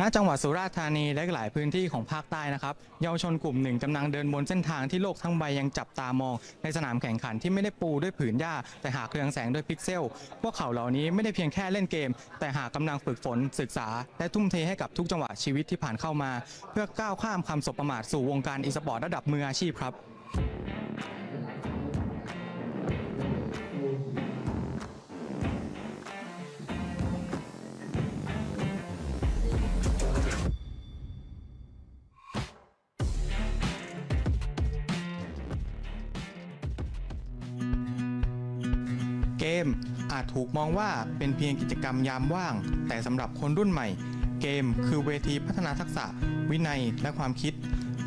ณจังหวัดสุราษฎร์ธานีและหลายพื้นที่ของภาคใต้นะครับเยาวชนกลุ่มหนึ่งกำลังเดินบนเส้นทางที่โลกทั้งใบยังจับตามอง ในสนามแข่งขันที่ไม่ได้ปูด้วยผืนหญ้า แต่หากเรืองแสงด้วยพิกเซล พวกเขาเหล่านี้ไม่ได้เพียงแค่เล่นเกม แต่หากกำลังฝึกฝนศึกษา และทุ่มเทให้กับทุกจังหวะชีวิตที่ผ่านเข้ามา เพื่อก้าวข้ามคำสบประมาทสู่วงการอีสปอร์ตระดับมืออาชีพครับ เกมอาจถูกมองว่าเป็นเพียงกิจกรรมยามว่าง แต่สำหรับคนรุ่นใหม่ เกมคือเวทีพัฒนาทักษะ วินัยและความคิด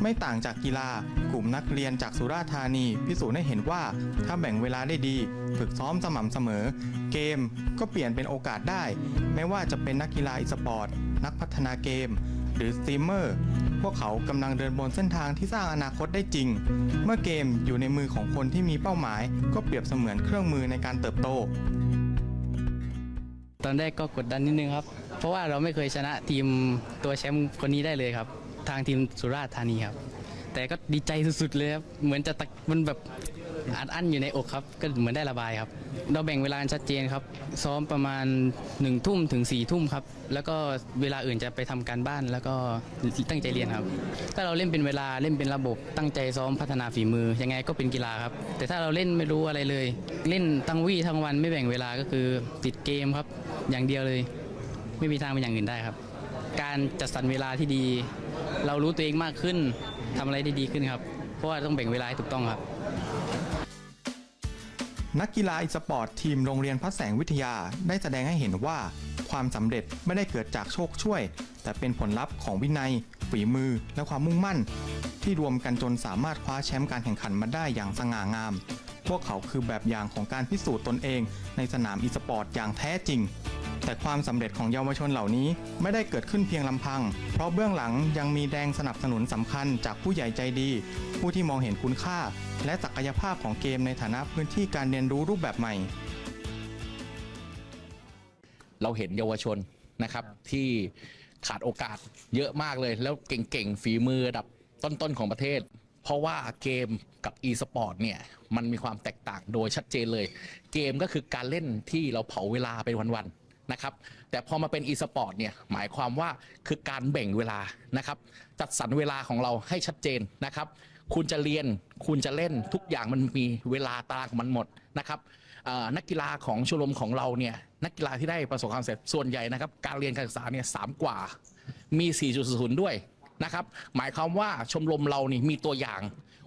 ไม่ต่างจากกีฬา กลุ่มนักเรียนจากสุราษฎร์ธานี พิสูจน์ให้เห็นว่าถ้าแบ่งเวลาได้ดี ฝึกซ้อมสม่ำเสมอ เกมก็เปลี่ยนเป็นโอกาสได้ ไม่ว่าจะเป็นนักกีฬาอีสปอร์ตนักพัฒนาเกม หรือสตรีมเมอร์ พวกเขากำลังเดินบนเส้นทางที่สร้างอนาคตได้จริง เมื่อเกมอยู่ในมือของคนที่มีเป้าหมาย ก็เปรียบเสมือนเครื่องมือในการเติบโต ตอนแรกก็กดดันนิดนึงครับ เพราะว่าเราไม่เคยชนะทีมตัวแชมป์คนนี้ได้เลยครับ ทางทีมสุราษฎร์ธานีครับ แต่ก็ดีใจสุดๆเลยครับเหมือนจะตะมันแบบอัดอั้นอยู่ในอกครับ ก็เหมือนได้ระบายครับ เราแบ่งเวลาชัดเจนครับ ซ้อมประมาณ1นึ่ทุ่มถึง4ี่ทุ่มครับ แล้วก็เวลาอื่นจะไปทำการบ้านแล้วก็ตั้งใจเรียนครับ ถ้าเราเล่นเป็นเวลาเล่นเป็นระบบ ตั้งใจซ้อมพัฒนาฝีมือ ยังไงก็เป็นกีฬาครับ แต่ถ้าเราเล่นไม่รู้อะไรเลย เล่นทั้งวี่ทั้งวันไม่แบ่งเวลาก็คือติดเกมครับ อย่างเดียวเลย ไม่มีทางเป็นอย่างอื่นได้ครับ การจัดสรรเวลาที่ดี เรารู้ตัวเองมากขึ้น ทำอะไรได้ดีขึ้นครับ เพราะว่าต้องแบ่งเวลาให้ถูกต้องครับ นักกีฬาอีสปอร์ตทีมโรงเรียนพระแสงวิทยาได้แสดงให้เห็นว่า ความสำเร็จไม่ได้เกิดจากโชคช่วย แต่เป็นผลลัพธ์ของวินัย ฝีมือ และความมุ่งมั่น ที่รวมกันจนสามารถคว้าแชมป์การแข่งขันมาได้อย่างสง่างาม พวกเขาคือแบบอย่างของการพิสูจน์ตนเอง ในสนามอีสปอร์ตอย่างแท้จริง แต่ความสำเร็จของเยาวชนเหล่านี้ไม่ได้เกิดขึ้นเพียงลำพัง เพราะเบื้องหลังยังมีแรงสนับสนุนสำคัญจากผู้ใหญ่ใจดี ผู้ที่มองเห็นคุณค่า และศักยภาพของเกมในฐานะพื้นที่การเรียนรู้รูปแบบใหม่ เราเห็นเยาวชนนะครับที่ขาดโอกาสเยอะมากเลย แล้วเก่งๆฝีมือระดับต้นๆของประเทศ เพราะว่าเกมกับ e-sport เนี่ยมันมีความแตกต่างโดยชัดเจนเลย เกมก็คือการเล่นที่เราเผาเวลาไปวันๆ นะครับ แต่พอมาเป็น e-sport เนี่ยหมายความว่าคือการแบ่งเวลานะครับ จัดสรรเวลาของเราให้ชัดเจนนะครับ คุณจะเรียนคุณจะเล่นทุกอย่างมันมีเวลาตารางของมันหมดนะครับนักกีฬาของชมรมของเราเนี่ยนักกีฬาที่ได้ประสบความสำเร็จส่วนใหญ่นะครับ การเรียนการศึกษาเนี่ยสามกว่ามี 4.0 ด้วยนะครับ หมายความว่าชมรมเรานี่มีตัวอย่าง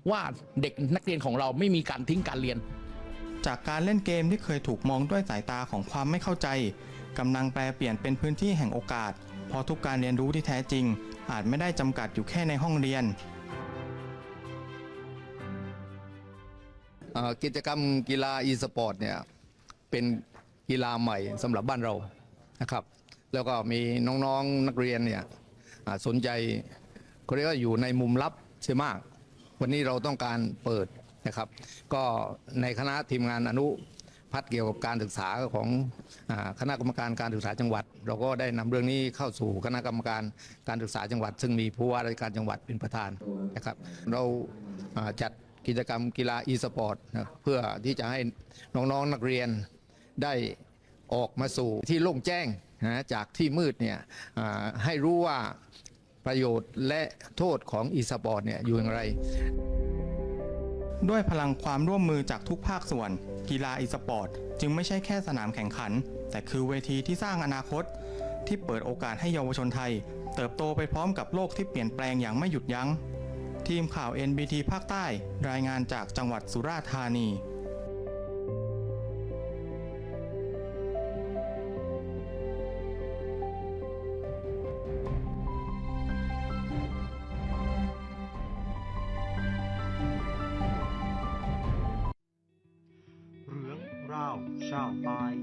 ว่าเด็กนักเรียนของเราไม่มีการทิ้งการเรียน จากการเล่นเกมที่เคยถูกมองด้วยสายตาของความไม่เข้าใจกำลังแปลเปลี่ยนเป็นพื้นที่แห่งโอกาสเพราะทุกการเรียนรู้ที่แท้จริง อาจไม่ได้จำกัดอยู่แค่ในห้องเรียนกิจกรรมกีฬา e-sport เนี่ยเป็นกีฬาใหม่สำหรับบ้านเรานะครับ แล้วก็มีน้องๆนักเรียนเนี่ยสนใจเขาเรียกว่าอยู่ในมุมลับใช่มาก วันนี้เราต้องการเปิด นะครับ ก็ในคณะทีมงานอนุพัฒน์เกี่ยวกับการศึกษาของคณะกรรมการการศึกษาจังหวัด เราก็ได้นำเรื่องนี้เข้าสู่คณะกรรมการการศึกษาจังหวัด ซึ่งมีผู้ว่าราชการจังหวัดเป็นประธานนะครับ เราจัดกิจกรรมกีฬา e-sport นะเพื่อที่จะให้น้องๆนนักเรียนได้ออกมาสู่ที่โล่งแจ้งนะจากที่มืดเนี่ยให้รู้ว่าประโยชน์และโทษของ e-sport เนี่ยอยู่อย่างไร ด้วยพลังความร่วมมือจากทุกภาคส่วน กีฬาอีสปอร์ตจึงไม่ใช่แค่สนามแข่งขัน แต่คือเวทีที่สร้างอนาคต ที่เปิดโอกาสให้เยาวชนไทย เติบโตไปพร้อมกับโลกที่เปลี่ยนแปลงอย่างไม่หยุดยัง้ง ทีมข่าว NBT ภาคใต้ รายงานจากจังหวัดสุราษฎร์ธานี Ciao, bye.